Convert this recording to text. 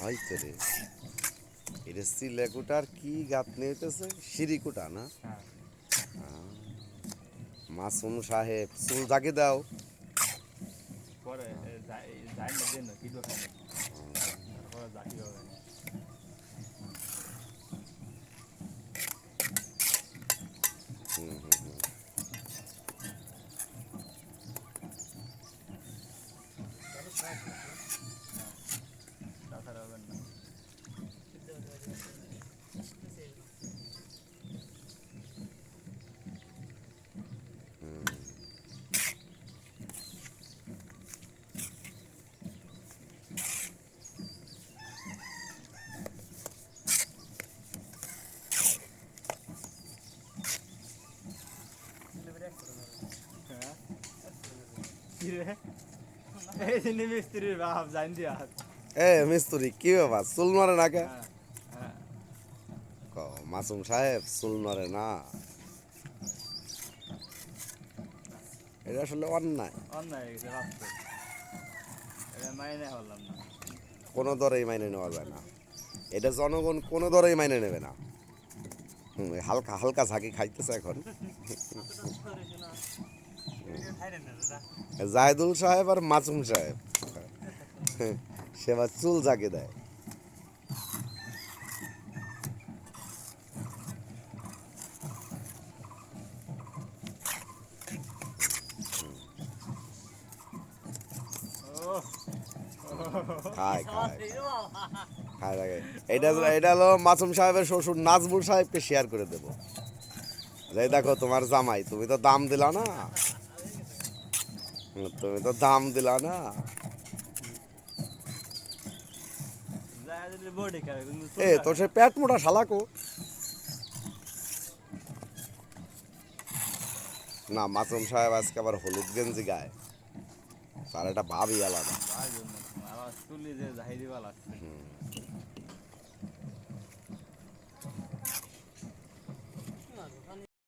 হয়তো রে। এটা সিলেকুটার কি গাত নিতেছে সিরিকুটা না? মাসুম সাহেব চুল জাগে দাও। পরে এ, এই যে মিস্ত্রির বাপ জান দিয়া এ মিস্তুরি কি বাবা চুল নরে না কে হ্যাঁ হ্যাঁ ক, মাসুম সাহেব চুল নরে না। এটা আসলে অন্যায়। কোনো দরেই মাইনে নেওয়া যায় না। এটা জনগণ কোনো দরেই মাইনে নেবে না। হালকা হালকা ঝাঁকি খাইতেছে এখন। জাহেদুল সাহেব আর মাসুম সাহেব। সেবার চুল জাগে দেয়। খায় খায় খায়। লাগে। এটা এটা হলো মাসুম সাহেবের শ্বশুর নাজমুল সাহেবকে শেয়ার করে দেব। যে দেখো তোমার জামাই তুমি তো দাম দিলা না। তুমি তো দাম দিলা না। এ তো সে পেট মোটা শালাকো না মাসুম সাহেব আজকে আবার হলুদ গেঞ্জি গায়ে। তার একটা ভাবই আলাদা।